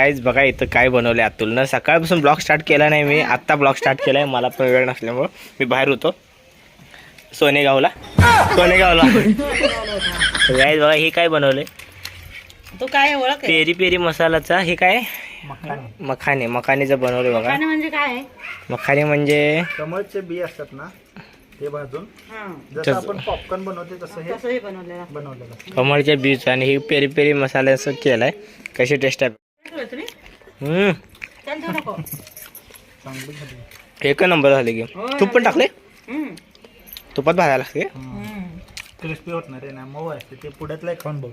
काहीच बघा इथं काय बनवलंय अतुलनं. सकाळपासून ब्लॉग स्टार्ट केला नाही मी आत्ता ब्लॉग स्टार्ट केलाय. मला पण वेळ नसल्यामुळं मी बाहेर होतो. सोनेगावला. सोनेगावला. गाईज बघा हे काय बनवलंय? तू काय ओळख आहे? पेरी पेरी मसालाचा हे काय? मखाने. मखानेचं बनवलंय बघा. म्हणजे काय? आहे मखाने म्हणजे कमळचे बी असतात ना ते भाजून. हा. जसं तसं. आपण पॉपकॉर्न बनवते तसं हे तसंही बनवलेलं. बनवलेलं. असतं. कमळच्या बीज आणि हे पेरी पेरी मसाल्याचं केलाय. कशी टेस्ट आहे? एक नंबर झाले की. तूप पण टाकले. तुपात भाजायला लागते. क्रिस्पी होत नाही रे ना मऊ असते ते पुढ्यातलं एक खाऊन बघ.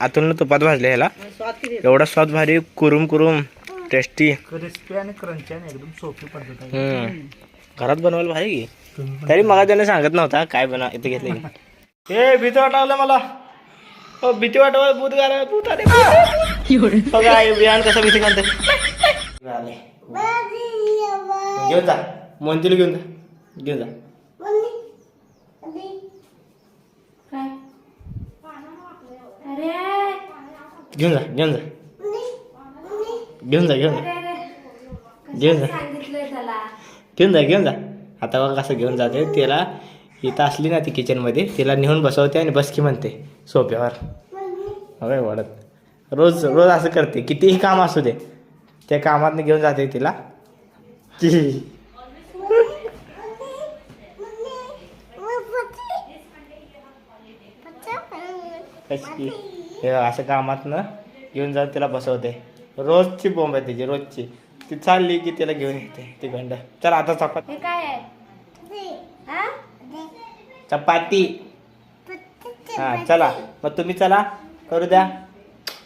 आतून तुपात भाजले ह्याला? एवढा स्वाद भारी कुरुम कुरुम टेस्टी. क्रिस्पी आणि क्रंची आणि एकदम सोपी पद्धत आहे. घरात बनवायला भारी की. तरी मला त्याने सांगत नव्हता काय बनवा इथे घेतले हे भीती वाटावलं मला. हो भीती वाटवलं भूत गार भूत आले. बघा हे बियाण कसं. घेऊन जा मंदिर घेऊन जा घेऊन जा घेऊन जा घेऊन जा घेऊन जा घेऊन जा घेऊन जा घेऊन जा घेऊन जा आता बघा कसं घेऊन जाते. तिला इथं असली ना ती किचनमध्ये तिला नेऊन बसवते आणि बस की म्हणते. सोप्यावर. हवे वाढत रोज रोज असं करते. कितीही काम असू दे त्या कामात घेऊन जाते तिला. की कशी हे असं कामातनं घेऊन जाऊन तिला बसवते. रोजची बोंब आहे तिची रोजची. ती चालली की तिला घेऊन येते ती गंड चल आता चपाती. हे काय आहे? हा? चपाती. हा चला. मग तुम्ही चला करू द्या.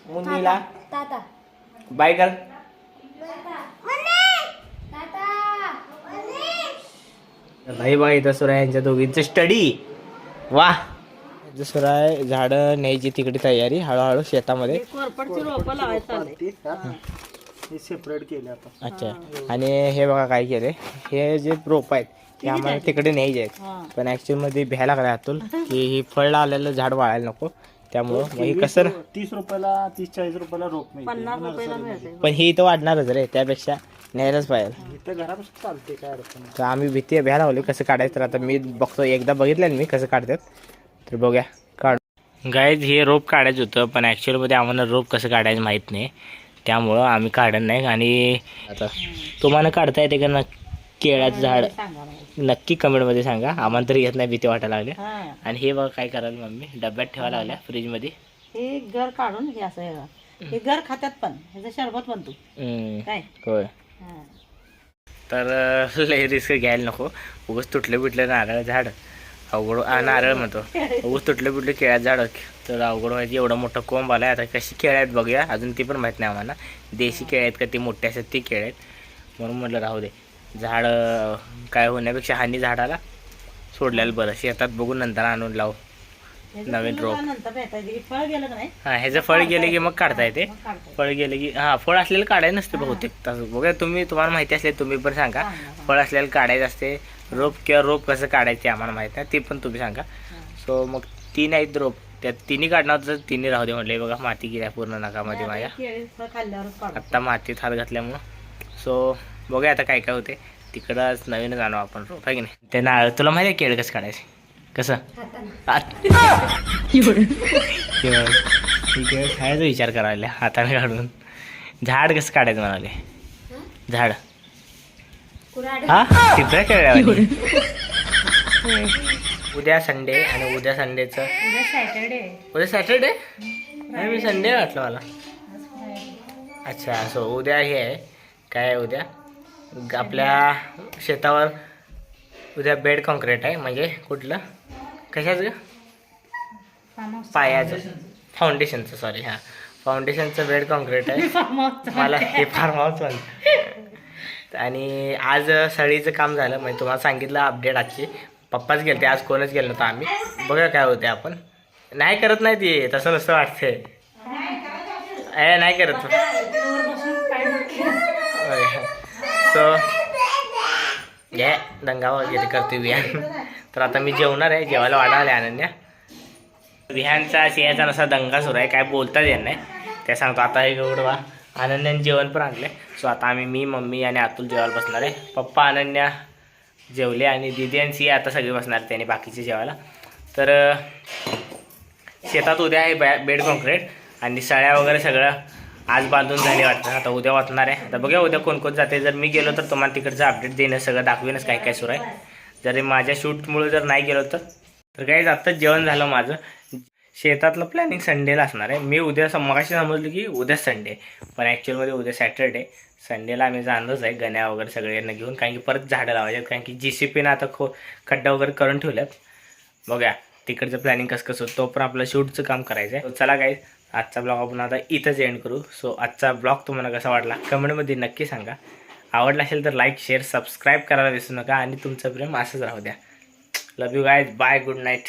मुन्नीला ताता. बाय कर. नाही बा इथं यांच्या दोघींचं स्टडी वा. आहे झाडं न्यायची तिकडे तयारी हळूहळू शेतामध्ये. हे कोरपडची रोपं लावायचं आलंय. ते हा. हे सेपरेट केले आता. अच्छा. आणि हे बघा काय केले. हे जे रोप आहेत हे आम्हाला तिकडे न्यायचे आहेत. पण ऍक्च्युअलमध्ये भ्यायला लागला अतुल की ही फळ आलेलं झाड वाळायला नको. त्यामुळं मग हे कसं तीस रुपयाला तीस चाळीस रुपयाला रोप मिळते. पन्नास रुपयाला मिळते. पण ही इथं वाढणारच रे त्यापेक्षा न्यायलाच पाहिजे. इथं घरापासून चालते काय अडचण नाही. तर आम्ही भीती भ्या लावली कसं काढायचं तर आता मी बघतो एकदा बघितलं ना मी कसं काढतात. तर बघूया काढ. गायज हे रोप काढायचं होतं पण ॲक्च्युअलमध्ये आम्हाला रोप कसं काढायचं माहीत नाही. त्यामुळं आम्ही काढत नाही आणि आता. तुम्हाला काढता येते का ना केळाचं झाड. नक्की कमेंटमध्ये सांगा. आम्हाला तरी येत नाही भीती वाटायला लागल्या हा. आणि हे बघा काय करायला मम्मी. डब्यात ठेवायला लागल्या फ्रीजमध्ये. हे घर काढून हे असं हे- घर खात्यात पण. ह्याचं शरबत बनतो काय? होय. तर लय रिस्क घ्यायला नको. उगच तुटलं बिटलं नारळ झाड. अवघड नारळ म्हणतो. उगच तुटलं बिटलं केळ्यात झाड. तर अवघड व्हायची एवढं मोठं कोंब आलाय. आता कशी केळ्या आहेत बघूया. अजून ती पण माहीत नाही आम्हाला. देशी केळ्या आहेत का? ती मोठे असतात ती केळ्या आहेत. म्हणून म्हटलं राहू दे. झाड काय होण्यापेक्षा हानी झाडाला सोडलेलं बरं. शेतात बघून नंतर आणून लावू. नवीन रोप. हे फळ गेलं का नाही? हां ह्याचं फळ गेले की मग काढता येते फळ गेले की हां फळ असलेलं काढायचं नसते बहुतेक तसं. बघा तुम्ही तुम्हाला माहिती असले तुम्ही पण सांगा. फळ असलेलं काढायचं असते रोप किंवा रोप कसं काढायचं ते आम्हाला माहीत नाही. ते पण तुम्ही सांगा. सो मग तीन आहेत रोप. त्यात तिन्ही काढणार होतं तर तिन्ही राहू दे म्हटले बघा माती गेल्या पूर्ण नकामध्ये माझ्या. आत्ता मातीत हात घातल्यामुळं. सो बघूया आता काय काय होते. तिकडंच नवीनच आणू आपण रोप आहे की नाही? ते नारळ तुला माहिती आहे केळ कसं काढायचं? कसं? केळ केळ खायचा विचार करायला हाताने काढून. झाड कसं काढायचं म्हणाले? झाड. हा? तिथं केळ्या उद्या संडे आणि उद्या संडेचं. सॅटरडे. उद्या सॅटरडे? नाही मी संडे वाटलं मला. अच्छा सो उद्या हे आहे. काय आहे उद्या? आपल्या शेतावर उद्या बेड कॉन्क्रीट आहे म्हणजे कुठलं? कशाचं पायाचं. फाउंडेशनचं सॉरी हां. फाउंडेशनचं बेड कॉन्क्रीट आहे. मला हे फार हाऊस म्हणतं आणि आज सळीचं काम झालं म्हणजे तुम्हाला सांगितलं अपडेट आजची. पप्पाच गेलते आज कोणच गेलो नव्हतं आम्ही. बघा काय होते आपण. नाही करत नाही ते तसं नसतं वाटते ए नाही करत. सो ये दंगा वगैरे करते विहान तर आता मी जेवणार आहे जेवायला वाढवले अनन्या. विहानचा सिंहाचा नसा दंगा सुरू आहे काय बोलताच येत नाही. त्या सांगतो आता हे उडवा अनन्याने जेवण पण आणले सो आता आम्ही मी मम्मी आणि अतुल जेवायला बसणार आहे. पप्पा अनन्या जेवले आणि दिदी आणि सी आता सगळे बसणार त्याने बाकीचे जेवायला. तर शेतात उद्या आहे बॅ बेड कॉन्क्रीट आणि सळ्या वगैरे सगळं आज बांधून झाले वाटतं. आता उद्या वाचणार आहे. आता बघा उद्या कोण कोण जाते. जर मी गेलो तर तुम्हाला तिकडचं अपडेट देणं सगळं दाखवेनच काय काय सुरू आहे. जर माझ्या शूटमुळे जर नाही गेलो तर. तर काहीच आत्ताच जेवण झालं माझं. शेतातलं प्लॅनिंग संडेला असणार आहे. मी उद्या मगाशी समजलं की उद्या संडे पण ॲक्च्युअलमध्ये उद्या सॅटरडे संडेला आम्ही जाणारच आहे. गण्या वगैरे सगळ्यांना घेऊन. कारण की परत झाडं लावायचे कारण की जी सी पीनं आता खो खड्डा वगैरे करून ठेवल्यात. बघा तिकडचं प्लॅनिंग कसं कसं होतं. तो पण आपलं शूटचं काम करायचं आहे चला काय आजचा ब्लॉग आपण आता इथंच एंड करू. सो आजचा ब्लॉग तुम्हाला कसा वाटला? कमेंटमध्ये नक्की सांगा. आवडला असेल तर लाईक शेअर सबस्क्राईब करायला विसरू नका आणि तुमचं प्रेम असंच राहू द्या. Love you guys bye good night